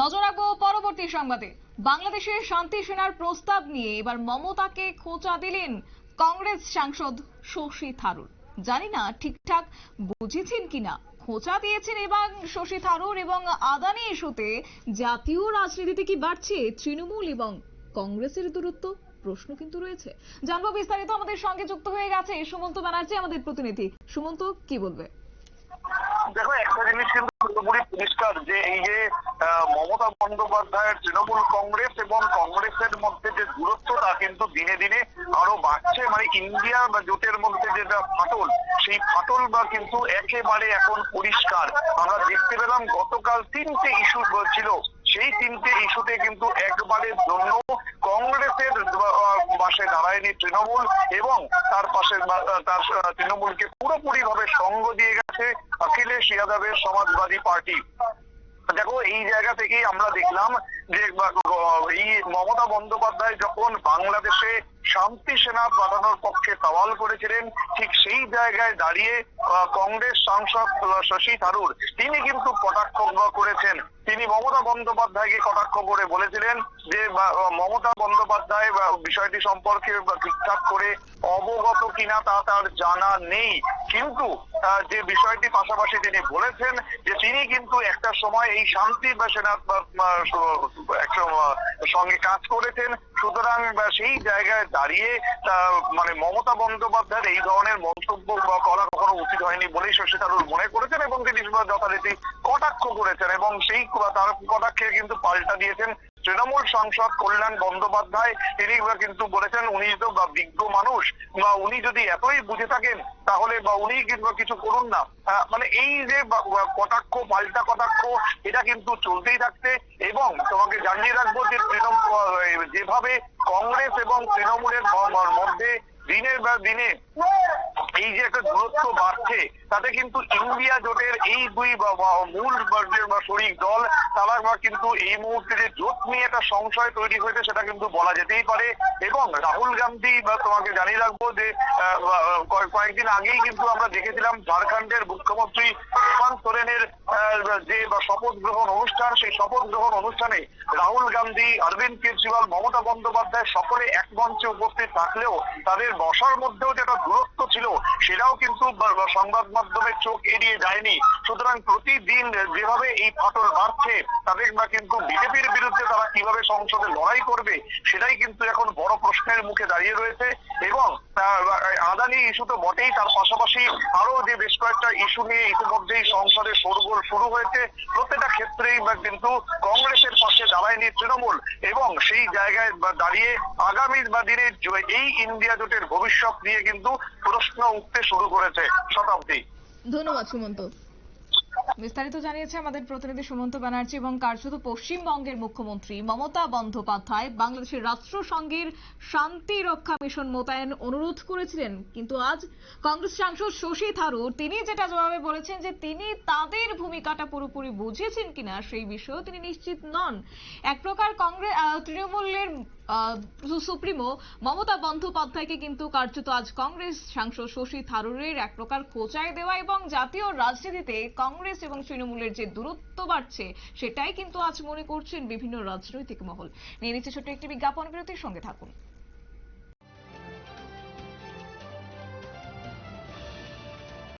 নজর রাখব পরবর্তী সংবাদে। বাংলাদেশের শান্তি সেনার প্রস্তাব নিয়ে এবার মমতাকে খোঁচা দিলেন কংগ্রেস সাংসদ শশী থারুর। জানি না ঠিকঠাক বুঝেছেন কিনা। খোঁচা দিয়েছেন এবং শশী থারুর এবং আদানি ইস্যুতে জাতীয় রাজনীতিতে কি বাড়ছে তৃণমূল এবং কংগ্রেসের দূরত্ব? প্রশ্ন কিন্তু রয়েছে। জানব বিস্তারিত আমাদের সঙ্গে যুক্ত হয়ে গেছে সুমন্ত ব্যানার্জি, আমাদের প্রতিনিধি। সুমন্ত, কি বলবে? দেখো, একটা জিনিস কিন্তু পুরোপুরি পরিষ্কার যে এই যে মমতা বন্দ্যোপাধ্যায়ের তৃণমূল কংগ্রেস এবং কংগ্রেসের মধ্যে যে দূরত্বটা কিন্তু দিনে দিনে আরও বাড়ছে। মানে ইন্ডিয়া বা জোটের মধ্যে যেটা ফাটল, সেই ফাটল বা কিন্তু একেবারে এখন পরিষ্কার। আমরা দেখতে পেলাম গতকাল তিনটে ইস্যু ছিল। সেই তিনটে ইস্যুতে কিন্তু একবারের জন্য কংগ্রেসের পাশে দাঁড়ায়নি তৃণমূল এবং তার পাশে তার তৃণমূলকে পুরোপুরি ভাবে সঙ্গ দিয়ে গেছে অখিলেশ যাদবের সমাজবাদী পার্টি। দেখো, এই জায়গা থেকেই আমরা দেখলাম যে এই মমতা বন্দ্যোপাধ্যায় যখন বাংলাদেশে শান্তি সেনা পাঠানোর পক্ষে সওয়াল করেছিলেন, ঠিক সেই জায়গায় দাঁড়িয়ে কংগ্রেস সাংসদ শশী থারুর, তিনি কিন্তু কটাক্ষ করেছেন। তিনি মমতা বন্দ্যোপাধ্যায়কে কটাক্ষ করে বলেছিলেন যে মমতা বন্দ্যোপাধ্যায় বিষয়টি সম্পর্কে ঠিকঠাক করে অবগত কিনা তা তার জানা নেই। কিন্তু যে বিষয়টি পাশাপাশি তিনি বলেছেন যে তিনি কিন্তু একটা সময় এই শান্তি বা সেনা বা- বা- স- একটা আহ, সঙ্গে কাজ করেছেন। সুতরাং সেই জায়গায় দাঁড়িয়ে মানে মমতা বন্দ্যোপাধ্যায়ের এই ধরনের মন্তব্য করা কখনো উচিত হয়নি বলেই শশী থারুর মনে করেছেন এবং তিনি যথারীতি কটাক্ষ করেছেন এবং সেই তার কটাক্ষে কিন্তু পাল্টা দিয়েছেন। তৃণমূল সাংসদ কল্যাণ বন্দ্যোপাধ্যায়, তিনি কিন্তু বলেছেন উনি তো বিজ্ঞ মানুষ, বা উনি যদি এতই বুঝে থাকেন, তাহলে বা উনি কিন্তু কিছু করুন না। মানে এই যে কটাক্ষ, পাল্টা কটাক্ষ, এটা কিন্তু চলতেই থাকছে এবং তোমাকে জানিয়ে রাখব যে তৃণমূল যেভাবে কংগ্রেস এবং তৃণমূলের মধ্যে দিনের দিনে এই যে একটা দূরত্ব বাড়ছে, তাতে কিন্তু ইন্ডিয়া জোটের এই দুই মূল শরিক দল তারা কিন্তু এই মুহূর্তে যে জোট নিয়ে একটা সংশয় তৈরি হয়েছে, সেটা কিন্তু বলা যেতেই পারে। এবং রাহুল গান্ধী, বা তোমাকে জানিয়ে রাখব যে কয়েকদিন আগেই কিন্তু আমরা দেখেছিলাম ঝাড়খণ্ডের মুখ্যমন্ত্রী হেমন্ত যে শপথ গ্রহণ অনুষ্ঠান, সেই শপথ গ্রহণ অনুষ্ঠানে রাহুল গান্ধী, অরবিন্দ কেজরিওয়াল, মমতা বন্দ্যোপাধ্যায় সকলে এক মঞ্চে উপস্থিত থাকলেও তাদের বসার মধ্যেও যে একটা দূরত্ব ছিল, সেটাও কিন্তু সংবাদ মাধ্যমের চোখ এড়িয়ে যায়নি। সুতরাং প্রতিদিন যেভাবে এই ফাটল বাড়ছে, তাদের বা কিন্তু বিজেপির বিরুদ্ধে তারা কীভাবে সংসদে লড়াই করবে, সেটাই কিন্তু এখন বড় প্রশ্নের মুখে দাঁড়িয়ে রয়েছে এবং আদানি ইস্যু তো বটেই, তার পাশাপাশি আরও যে বেশ কয়েকটা ইস্যু নিয়ে ইতিমধ্যেই সংসদে শোরগোল শুরু হয়েছে প্রত্যেকটা ক্ষেত্রেই কিন্তু কংগ্রেসের পাশে দাঁড়ায়নি তৃণমূল। এবং সেই জায়গায় দাঁড়িয়ে আগামী দিনে এই ইন্ডিয়া জোটের ভবিষ্যৎ নিয়ে কিন্তু প্রশ্ন উঠতে শুরু করেছে শতাব্দী। ধন্যবাদ সুমন্ত। বিস্তারিত জানিয়েছে আমাদের প্রতিনিধি সুমন্ত ব্যানার্জি এবং কার্যত পশ্চিমবঙ্গের মুখ্যমন্ত্রী মমতা বন্দ্যোপাধ্যায় বাংলাদেশের রাষ্ট্রসংঘের শান্তি রক্ষা মিশন মোতায়েন অনুরোধ করেছিলেন, কিন্তু আজ কংগ্রেস সাংসদ শশী থারুর তিনি যেটা জবাবে বলেছেন যে তিনি তাদের ভূমিকাটা পুরোপুরি বুঝেছেন কিনা সেই বিষয়েও তিনি নিশ্চিত নন। এক প্রকার কংগ্রেস তৃণমূলের সুপ্রিমো, মমতা বন্দ্যোপাধ্যায়কে কিন্তু কার্যত আজ কংগ্রেস সাংসদ শশী থারুরের এক প্রকার খোঁচায় দেওয়া এবং জাতীয় রাজনীতিতে কংগ্রেস এবং তৃণমূলের যে দূরত্ব বাড়ছে, সেটাই কিন্তু আজ মনে করছেন বিভিন্ন রাজনৈতিক মহল। নিয়ে নিচ্ছে ছোট্ট একটি বিজ্ঞাপন, বিরতির সঙ্গে থাকুন।